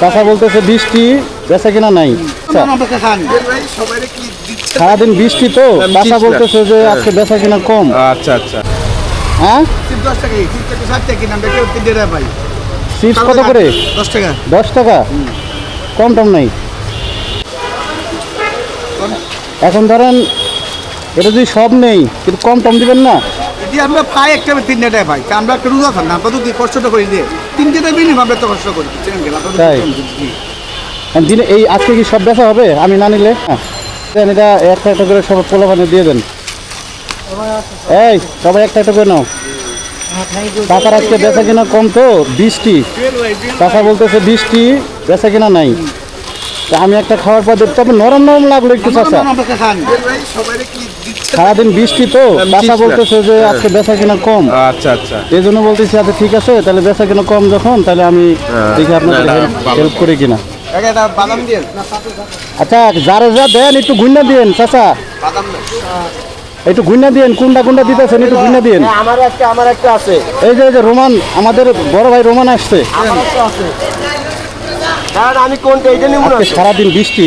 কথা বলতেছে বৃষ্টি বেচা কিনা নাই? আচ্ছা, সারাদিন বৃষ্টি তো চাষা বলতেছে যে আজকে বেচা কিনা কম। আচ্ছা আচ্ছা। হ্যাঁ? চিপস কত করে? দশ টাকা। দশ টাকা। কম টম নাই। এখন ধরেন এটা যদি সব নেই কিন্তু কম টম দিবেন না? যদি আমরা পাই একটা তিনটে টাকা পাই তা আমরা একটা রোজা থাক না আমরা তো কষ্টটা করি দিয়ে। তিনটে টাকা মিনিমাম আমরা তো কষ্ট করি। তাই? দিনে এই আজকে কি সব ব্যথা হবে? আমি না নিলে? হ্যাঁ। দেন এটা একটা একটা করে সব পোলা পানি দিয়ে দেন। এই সবাই একটা একটা করে নাও। টাকার আজকে বেচা কিনা কম তো? বৃষ্টি চাষা বলতেছে বৃষ্টি বেচা কিনা নাই। তা আমি একটা খাওয়ার পর দেখতে হবে নরম নরম লাগল একটু চাষা সারাদিন বৃষ্টি তো চাষা বলতেছে যে আজকে বেচা কিনা কম। আচ্ছা আচ্ছা। এই জন্য বলতেছি আচ্ছা ঠিক আছে তাহলে বেচা কিনা কম যখন তাহলে আমি দেখি আপনাদের হেল্প করি কিনা। একটা বাদাম দিয়ে। আচ্ছা যারে যা দেন একটু গুন্না দিয়েন চাচা। একটু গুন্না দিয়েন কোনটা কোনটা দিতেছেন একটু গুন্না দিয়েন। আমার একটা আমার একটা আছে। এই যে রোমান আমাদের বড় ভাই রোমান আসছে। সারাদিন বৃষ্টি,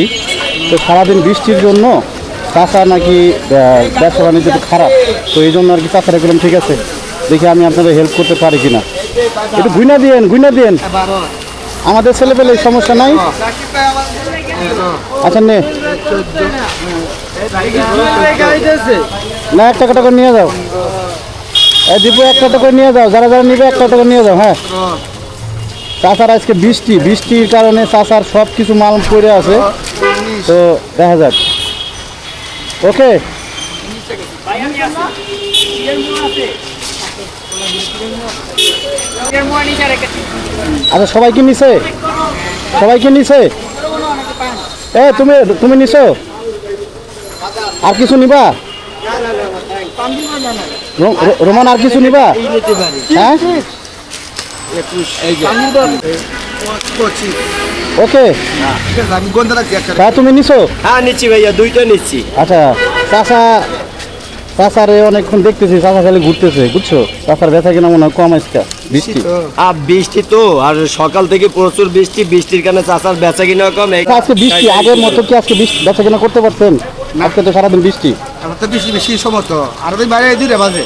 তো সারাদিন বৃষ্টির জন্য চাষা নাকি ব্যবসা বাণিজ্য খারাপ। তো এই জন্য আর কি চাষারা গেলাম ঠিক আছে, দেখি আমি আপনাদের হেল্প করতে পারি কিনা। একটু গুইনা দিয়েন গুইনা দিয়েন। আমাদের ছেলে পেলে সমস্যা নাই। আচ্ছা নে। না, একটা টাকা করে নিয়ে যাও। দীপু, একটা টাকা করে নিয়ে যাও। যারা যারা নিবে, একটা টাকা নিয়ে যাও হ্যাঁ। চাষার আজকে বৃষ্টি, বৃষ্টির কারণে চাষার সব কিছু মাল পড়ে আছে। তো দেখা যাক। ওকে? আচ্ছা সবাই কি নিছে? সবাই কি নিছে? এ, তুমি তুমি নিছো? আর কিছু নিবা? রোমান, আর কিছু নিবা? হ্যাঁ? ওকে। তুমি নিছো? হ্যাঁ নিচ্ছি ভাইয়া দুইটা নিচ্ছি। আচ্ছা চাষা চাষারে অনেকক্ষণ দেখতেছি চাষা খালি ঘুরতেছে বুঝছ? চাষার ব্যথা কিনা মনে হয় কম আজকে। বৃষ্টি আর বৃষ্টি তো আর সকাল থেকে প্রচুর বৃষ্টি বৃষ্টির কারণে চাষার বেচা কিনা কম। আজকে বৃষ্টি আগের মতো কি আজকে বৃষ্টি ব্যথা কিনা করতে পারতেন? আজকে তো সারাদিন বৃষ্টি। আমার তো বেশি বেশি সমস্ত আর ওই বাইরে দুইটা বাজে।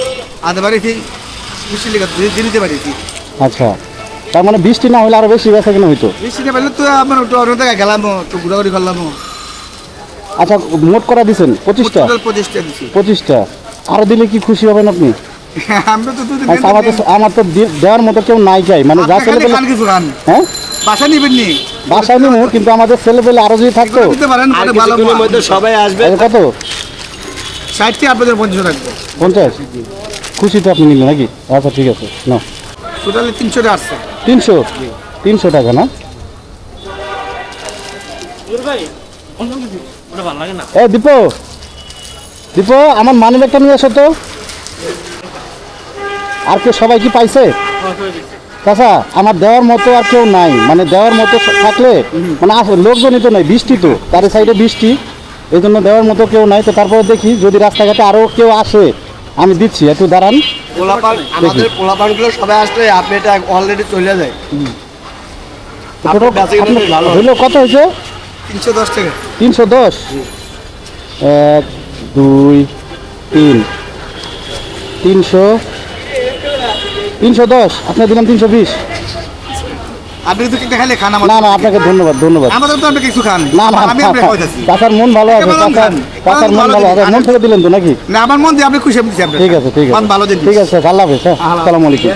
আধা বাড়ি লেগে দিতে পারি আচ্ছা। তার মানে বৃষ্টি না হলে আরও বেশি ব্যথা কিনা হইতো? বেশি পারলে তো আমার একটু অন্য জায়গায় গেলাম একটু ঘোরাঘুরি করলাম। আচ্ছা মোট করা দিছেন? পঁচিশটা? পঁচিশটা দিচ্ছি পঁচিশটা। আরও দিলে কি খুশি হবেন আপনি? আমরা তো আচ্ছা, আমার তো আমার তো দেওয়ার মতো কেউ নাই চাই মানে যা ছেলে পেলে হ্যাঁ? বাসা নিবেন নি? বাসায় নিবো কিন্তু আমাদের ছেলে পেলে আরও যদি থাকতো দিতে পারেন আর ভালো কিছুক্ষণের মধ্যে সবাই আসবে। আচ্ছা, কত? ষাটটি আপনাদের পঞ্চাশ রাখব। পঞ্চাশ? খুশি তো আপনি নিলেন নাকি? আচ্ছা ঠিক আছে না টোটালি তিনশো আসছে। তিনশো? তিনশো টাকা না? এ দীপ! দীপ আমার মানি ব্যাগটা নিয়ে আসো তো। আর কেউ সবাই কি পাইছে? চাচা আমার দেওয়ার মতো আর কেউ নাই। মানে দেওয়ার মতো থাকলে মানে আসলে লোকজনই তো নাই বৃষ্টি তো। তার সাইডে বৃষ্টি। এই জন্য দেওয়ার মতো কেউ নাই। তো তারপরে দেখি যদি রাস্তাঘাটে আরও কেউ আসে আমি দিচ্ছি। একটু দাঁড়ান। পোলাপান আমাদের পোলাপানগুলো সবাই আসলে আপনি এটা অলরেডি চলে যায়। হইল কত হয়েছে? তিনশো দশ টাকা। তিনশো দশ? এক দুই তিন। তিনশো তিনশো দশ? আপনার দিলাম তিনশো বিশ। আপনি খাইলে খান আমার না না আপনাকে ধন্যবাদ ধন্যবাদ। আমাদের তো আপনি কিছু খান। না না আমি আপনি খাওয়াইতেছি। চাচার মন ভালো আছে চাচার মন ভালো আছে। মন থেকে দিলেন তো নাকি? না আমার মন দিয়ে আপনি খুশি ঠিক আছে ঠিক আছে। ভালো দিন ঠিক আছে আল্লাহ হাফেজ হ্যাঁ। আল্লাহ আসসালামু আলাইকুম।